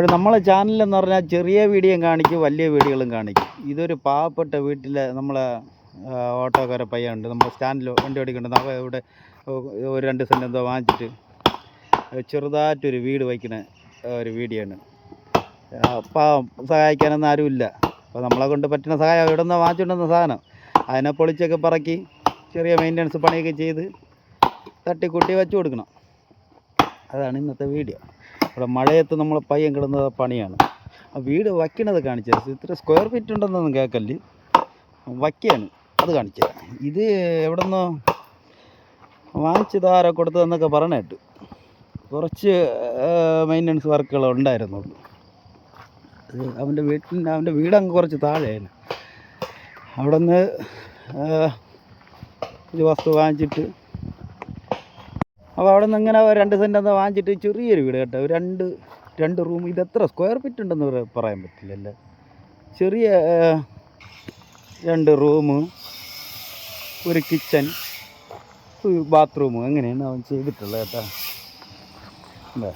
അപ്പോൾ നമ്മളെ ചാനലെന്ന് പറഞ്ഞാൽ ചെറിയ വീഡിയോയും കാണിക്കും വലിയ വീഡിയോകളും കാണിക്കും. ഇതൊരു പാവപ്പെട്ട വീട്ടിലെ നമ്മളെ ഓട്ടോക്കാരെ പയ്യുണ്ട് നമ്മൾ സ്റ്റാൻഡിൽ വണ്ടി ഓടിക്കുന്നുണ്ട് നമ്മൾ ഇവിടെ ഒരു രണ്ട് സെന്റ് എന്തോ വാങ്ങിച്ചിട്ട് ചെറുതായിട്ടൊരു വീട് വയ്ക്കുന്ന ഒരു വീഡിയോ ആണ് അപ്പം സഹായിക്കാനൊന്നും ആരുമില്ല. അപ്പോൾ നമ്മളെ കൊണ്ട് പറ്റുന്ന സഹായം ഇവിടെ നിന്ന് വാങ്ങിച്ചുകൊണ്ടുവന്ന സാധനം. അതിനെ പൊളിച്ചൊക്കെ പറക്കി ചെറിയ മെയിന്റനൻസ് പണിയൊക്കെ ചെയ്ത് തട്ടിക്കൂട്ടി വെച്ച് കൊടുക്കണം. അതാണ് ഇന്നത്തെ വീഡിയോ. ഇവിടെ മഴയത്ത് നമ്മൾ പയ്യൻ കിടന്നത് പണിയാണ്. ആ വീട് വയ്ക്കണത് കാണിച്ചത് ഇത്ര സ്ക്വയർ ഫീറ്റ് ഉണ്ടെന്നൊന്നും കേൾക്കൽ വയ്ക്കാണ് അത് കാണിച്ചത് ഇത് എവിടെ നിന്നോ വാങ്ങിച്ചത് ആരോ കൊടുത്തതെന്നൊക്കെ പറഞ്ഞ കുറച്ച് മെയിന്റനൻസ് വർക്കുകൾ ഉണ്ടായിരുന്നുള്ളൂ. അവന്റെ വീട്ടിൽ അവന്റെ വീടങ്ങ് കുറച്ച് താഴെയാണ്. അവിടെ നിന്ന് ഒരു വസ്തു വാങ്ങിച്ചിട്ട് അപ്പോൾ അവിടെ നിന്ന് ഇങ്ങനെ രണ്ട് സെന്റ് എന്താ വാങ്ങിച്ചിട്ട് ചെറിയൊരു വീട് കേട്ടോ. രണ്ട് രണ്ട് റൂം ഇത് എത്ര സ്ക്വയർ ഫീറ്റ് ഉണ്ടെന്ന് പറയാൻ പറ്റില്ലല്ല. ചെറിയ രണ്ട് റൂം ഒരു കിച്ചൺ ബാത്റൂം അങ്ങനെയാണ് അവൻ ചെയ്തിട്ടുള്ളത് കേട്ടോ. എന്താ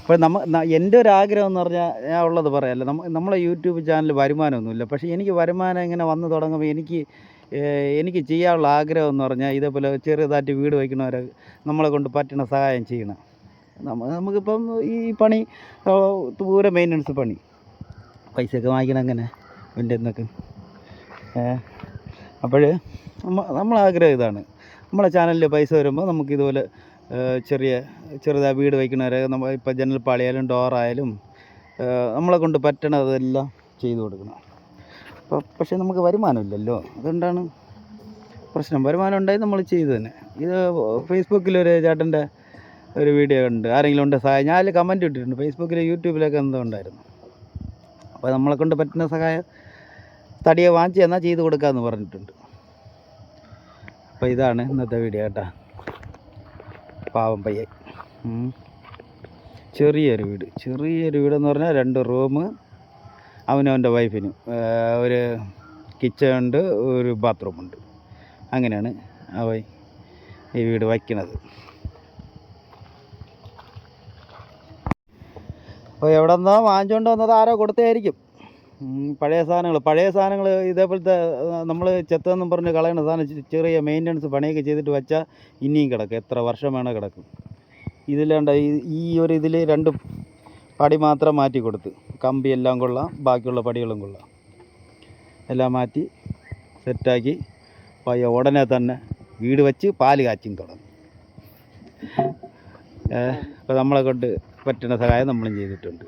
അപ്പോൾ നമ്മ എന്റെ ഒരു ആഗ്രഹം എന്ന് പറഞ്ഞാൽ ഞാൻ ഉള്ളത് പറയാമല്ലോ നമ്മ നമ്മളെ യൂട്യൂബ് ചാനൽ വരുമാനമൊന്നുമില്ല. പക്ഷേ എനിക്ക് വരുമാനം ഇങ്ങനെ വന്നു തുടങ്ങുമ്പോൾ എനിക്ക് എനിക്ക് ചെയ്യാനുള്ള ആഗ്രഹം എന്ന് പറഞ്ഞാൽ ഇതേപോലെ ചെറുതായിട്ട് വീട് വയ്ക്കുന്നവരെ നമ്മളെ കൊണ്ട് പറ്റുന്ന സഹായം ചെയ്യണം. നമ്മ നമുക്കിപ്പം ഈ പണി ദൂരെ മെയിന്റനൻസ് പണി. പൈസയൊക്കെ വാങ്ങിക്കണം അങ്ങനെ എന്റെ എന്നൊക്കെ അപ്പോൾ നമ്മൾ ആഗ്രഹം ഇതാണ്. നമ്മളെ ചാനലിൽ പൈസ വരുമ്പോൾ നമുക്ക് ഇതുപോലെ ചെറിയ ചെറുതായി വീട് വയ്ക്കുന്നവരെ നമ്മൾ ഇപ്പോൾ ജനൽപ്പാളിയായാലും ഡോറായാലും നമ്മളെ കൊണ്ട് പറ്റണതെല്ലാം ചെയ്തു കൊടുക്കണം. അപ്പോൾ പക്ഷേ നമുക്ക് വരുമാനമില്ലല്ലോ. അതുകൊണ്ടാണ് പ്രശ്നം. വരുമാനം ഉണ്ടായി നമ്മൾ ചെയ്തു തന്നെ. ഇത് ഫേസ്ബുക്കിലൊരു ചേട്ടന്റെ ഒരു വീഡിയോ ഉണ്ട് ആരെങ്കിലും ഉണ്ട് സഹായം. ഞാൻ അതിൽ കമന്റ് ഇട്ടിട്ടുണ്ട്. ഫേസ്ബുക്കിൽ യൂട്യൂബിലൊക്കെ എന്തോ ഉണ്ടായിരുന്നു. അപ്പോൾ നമ്മളെ കൊണ്ട് പറ്റുന്ന സഹായം തടിയെ വാങ്ങിച്ച് എന്നാൽ ചെയ്ത് കൊടുക്കാമെന്ന് പറഞ്ഞിട്ടുണ്ട്. അപ്പോൾ ഇതാണ് ഇന്നത്തെ വീഡിയോ കേട്ടോ. പാവം പയ്യെ. ചെറിയൊരു വീട്. ചെറിയൊരു വീടെന്ന് പറഞ്ഞാൽ രണ്ട് റൂം അവനും അവന്റെ വൈഫിനും ഒരു കിച്ചൺ ഉണ്ട് ഒരു ബാത്റൂമുണ്ട് അങ്ങനെയാണ് അവൻ ഈ വീട് വയ്ക്കുന്നത് അപ്പോൾ എവിടെ നിന്നോ വാങ്ങിച്ചുകൊണ്ട് വന്നത് ആരോ കൊടുത്തായിരിക്കും പഴയ സാധനങ്ങൾ പഴയ സാധനങ്ങൾ ഇതേപോലത്തെ നമ്മൾ ചെത്തെന്നും പറഞ്ഞ് കളയണ സാധനം ചെറിയ മെയിന്റനൻസ് പണിയൊക്കെ ചെയ്തിട്ട് വെച്ചാൽ ഇനിയും കിടക്കും. എത്ര വർഷം വേണോ കിടക്കും. ഇതിലേണ്ട ഈ ഒരു ഇതിൽ രണ്ട് പടി മാത്രം മാറ്റി കൊടുത്ത്. കമ്പി എല്ലാം കൊള്ളാം ബാക്കിയുള്ള പടികളും കൊള്ളാം. എല്ലാം മാറ്റി സെറ്റാക്കി പയ്യ ഉടനെ തന്നെ വീട് വെച്ച് പാൽ കാച്ചും തുടങ്ങും. അപ്പോൾ നമ്മളെ കൊണ്ട് പറ്റുന്ന സഹായം നമ്മളും ചെയ്തിട്ടുണ്ട്.